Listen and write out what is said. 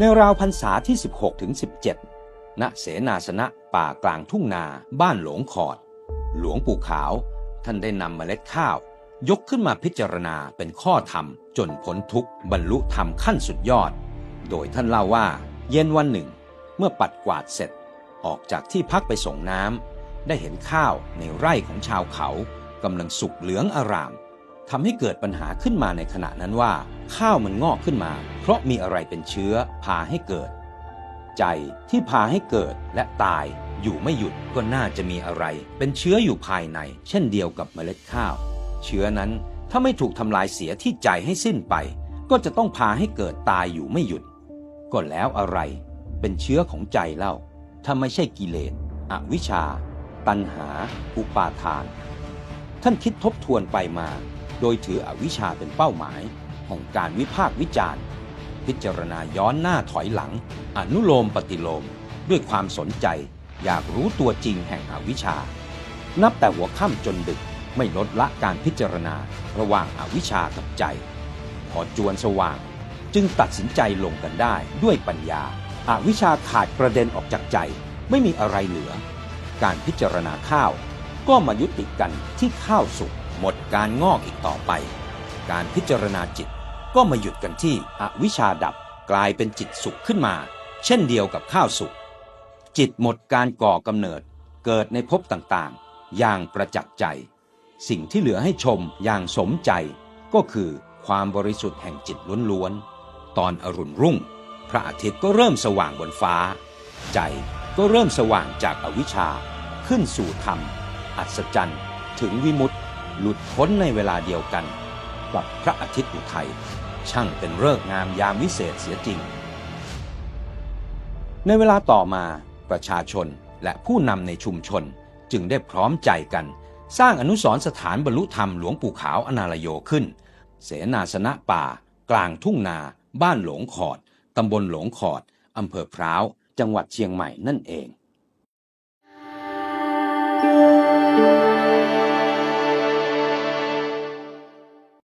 ในราวพรรษาที่ 16ถึง17 ณ เสนาสนะป่ากลางทุ่งนาบ้านหลวงขอด หลวงปู่ขาว ท่านได้นำเมล็ดข้าว ยกขึ้นมาพิจารณาเป็นข้อธรรม จนพ้นทุกบรรลุธรรมขั้นสุดยอด โดยท่านเล่าว่า เย็นวันหนึ่ง เมื่อปัดกวาดเสร็จ ออกจากที่พักไปส่งน้ำได้เห็นข้าวในไร่ของชาวเขากำลังสุกเหลืองอาราม ทำให้เกิดปัญหาขึ้นมาในขณะนั้นว่า ข้าวมันงอกขึ้นมา เพราะมีอะไรเป็นเชื้อพาให้เกิด ใจที่พาให้เกิดและตายอยู่ไม่หยุดก็น่าจะมีอะไร เป็นเชื้ออยู่ภายใน เช่นเดียวกับเมล็ดข้าว เชื้อนั้นถ้าไม่ถูกทำลายเสียที่ใจให้สิ้นไป ก็จะต้องพาให้เกิดตายอยู่ไม่หยุด ก็แล้วอะไร เป็นเชื้อของใจเล่า ถ้าไม่ใช่กิเลสอวิชชา ตัณหา อุปาทาน ท่านคิดทบทวนไปมา โดยถืออวิชชาเป็นเป้าหมาย แห่งการวิพากษ์วิจารณ์ พิจารณาย้อนหน้าถอยหลัง อนุโลมปฏิโลม ด้วยความสนใจ อยากรู้ตัวจริงแห่งอวิชชา นับแต่หัวค่ำจนดึกไม่ลดละการพิจารณาระหว่างอาวิชชากับใจ พอจวนสว่างจึงตัดสินใจลงกันได้ด้วยปัญญาอาวิชชาขาดกระเด็นออกจากใจไม่มีอะไรเหลือ การพิจารณาข้าวก็มายุติกันที่ข้าวสุก หมดการงอกอีกต่อไป การพิจารณาจิตก็มาหยุดกันที่อวิชาดับกลายเป็นจิตสุขขึ้นมา เช่นเดียวกับข้าวสุกจิตหมดการก่อกำเนิด เกิดในภพต่างๆ อย่างประจักษ์ใจ สิ่งที่เหลือให้ชมอย่างสมใจ ก็คือความบริสุทธิ์แห่งจิตล้วนๆ ตอนอรุณรุ่ง พระอาทิตย์ก็เริ่มสว่างบนฟ้า ใจก็เริ่มสว่างจากอวิชชา ขึ้นสู่ธรรม อัศจรรย์ ถึงวิมุตติ หลุดพ้นในเวลาเดียวกัน กับพระอาทิตย์อุทัยช่างเป็นเลิกงามยามวิเศษเสียจริง ในเวลาต่อมาประชาชนและผู้นำในชุมชนจึงได้พร้อมใจกัน สร้างอนุสรณ์สถานบรรลุธรรมหลวงปู่ขาวอนาลโยขึ้น เสนาสนะป่า กลางทุ่งนา บ้านหลงขอดตำบลหลงขอดอำเภอพร้าว จังหวัดเชียงใหม่นั่นเอง Thank you.